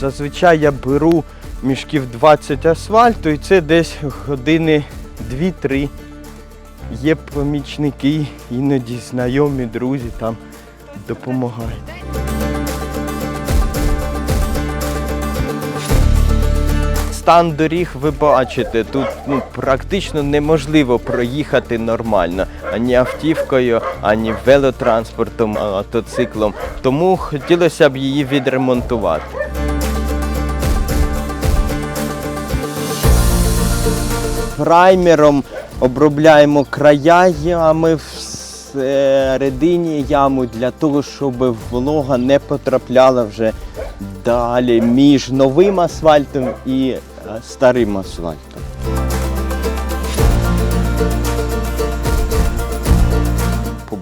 Зазвичай я беру мішків 20 асфальту і це десь години 2-3. Є помічники, іноді знайомі, друзі там допомагають. Стан доріг ви бачите, тут ну, практично неможливо проїхати нормально ані автівкою, ані велотранспортом, мотоциклом. Тому хотілося б її відремонтувати. Праймером обробляємо края ями всередині яму для того, щоб волога не потрапляла вже далі між новим асфальтом і е, старим асфальтом.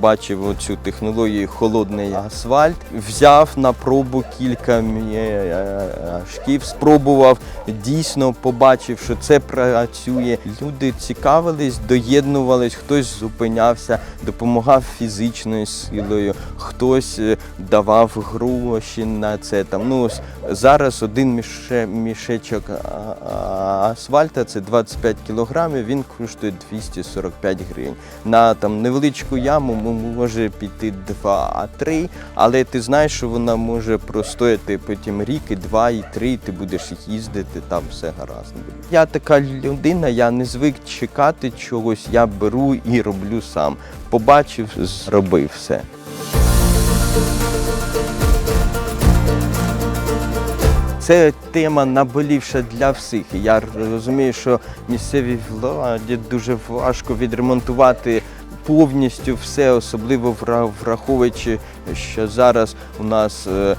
Побачив оцю технологію холодний асфальт, взяв на пробу кілька мішків, спробував, дійсно побачив, що це працює. Люди цікавились, доєднувались, хтось зупинявся, допомагав фізичною силою, хтось е, давав гроші на це. Там, ну, зараз один мішечок асфальта це 25 кілограмів, він коштує 245 гривень. На там невеличку яму м- може піти 2-3, але ти знаєш, що вона може простояти потім рік, і два, і три, і ти будеш їздити, там все гаразд. Я така людина, я не звик чекати чогось, я беру і роблю сам. Побачив, зробив все. Це тема наболівша для всіх. Я розумію, що місцевій владі дуже важко відремонтувати повністю все, особливо вра- враховуючи, що зараз у нас е,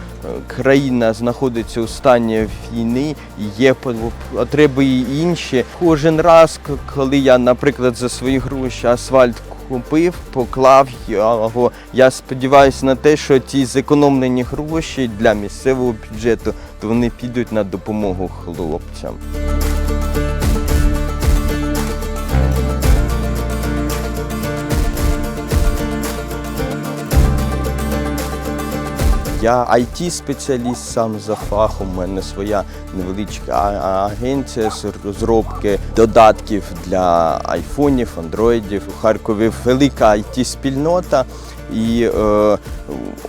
країна знаходиться у стані війни, є по- потреби і інші. Кожен раз, коли я, наприклад, за свої гроші асфальт купив, поклав його. Я сподіваюся на те, що ті зекономлені гроші для місцевого бюджету, то вони підуть на допомогу хлопцям. Я it спеціаліст сам за фахом. У мене своя невеличка агенція з розробки додатків для айфонів, андроїдів. У Харкові велика it спільнота і е,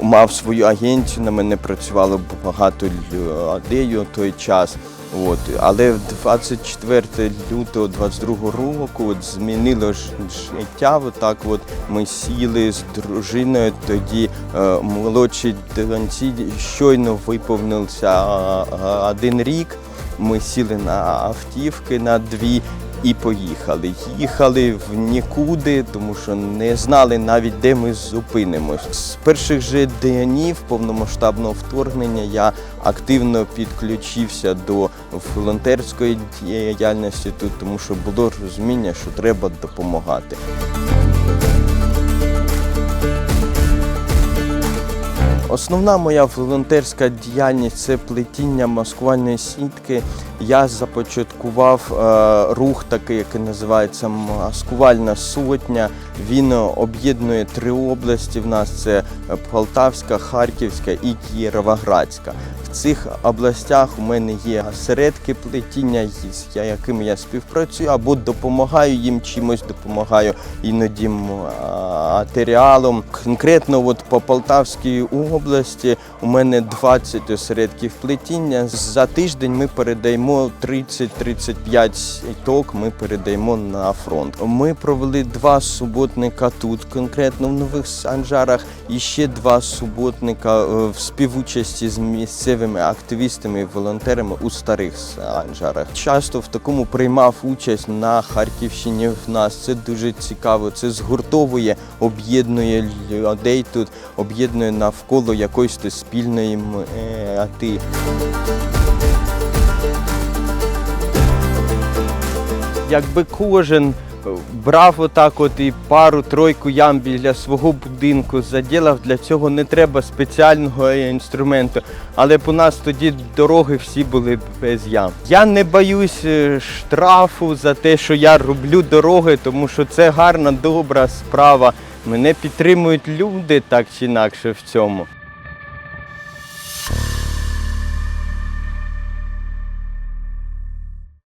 мав свою агенцію. На мене працювало багато людей у той час. От. Але в 24 лютого 22 року от змінило життя. Отак от ми сіли з дружиною. Тоді е, молодші доньці щойно виповнився один рік. Ми сіли на автівки на дві і поїхали. Їхали в нікуди, тому що не знали навіть, де ми зупинимось. З перших же днів повномасштабного вторгнення я активно підключився до волонтерської діяльності тут, тому що було розуміння, що треба допомагати. Основна моя волонтерська діяльність це плетіння маскувальної сітки. Я започаткував е, рух такий, який називається Маскувальна сотня. Він об'єднує три області. В нас це Полтавська, Харківська і Кіровоградська. В цих областях у мене є осередки плетіння, з якими я співпрацюю, або допомагаю їм чимось, допомагаю іноді матеріалом. Конкретно от по Полтавській області у мене 20 осередків плетіння. За тиждень ми передаємо 30-35 сіток, ми передаємо на фронт. Ми провели два суботника тут, конкретно в Нових Санжарах, і ще два суботника е, в співучасті з місцевими активістами і волонтерами у старих Санжарах. Часто в такому приймав участь на Харківщині. В нас це дуже цікаво. Це згуртовує, об'єднує людей тут, об'єднує навколо якоїсь спільної мети. Якби кожен е, брав отак от і пару-тройку ям біля свого будинку заділав, для цього не треба спеціального інструменту. Але б у нас тоді дороги всі були без ям. Я не боюсь е, штрафу за те, що я роблю дороги, тому що це гарна, добра справа. Мене підтримують люди так чи інакше в цьому.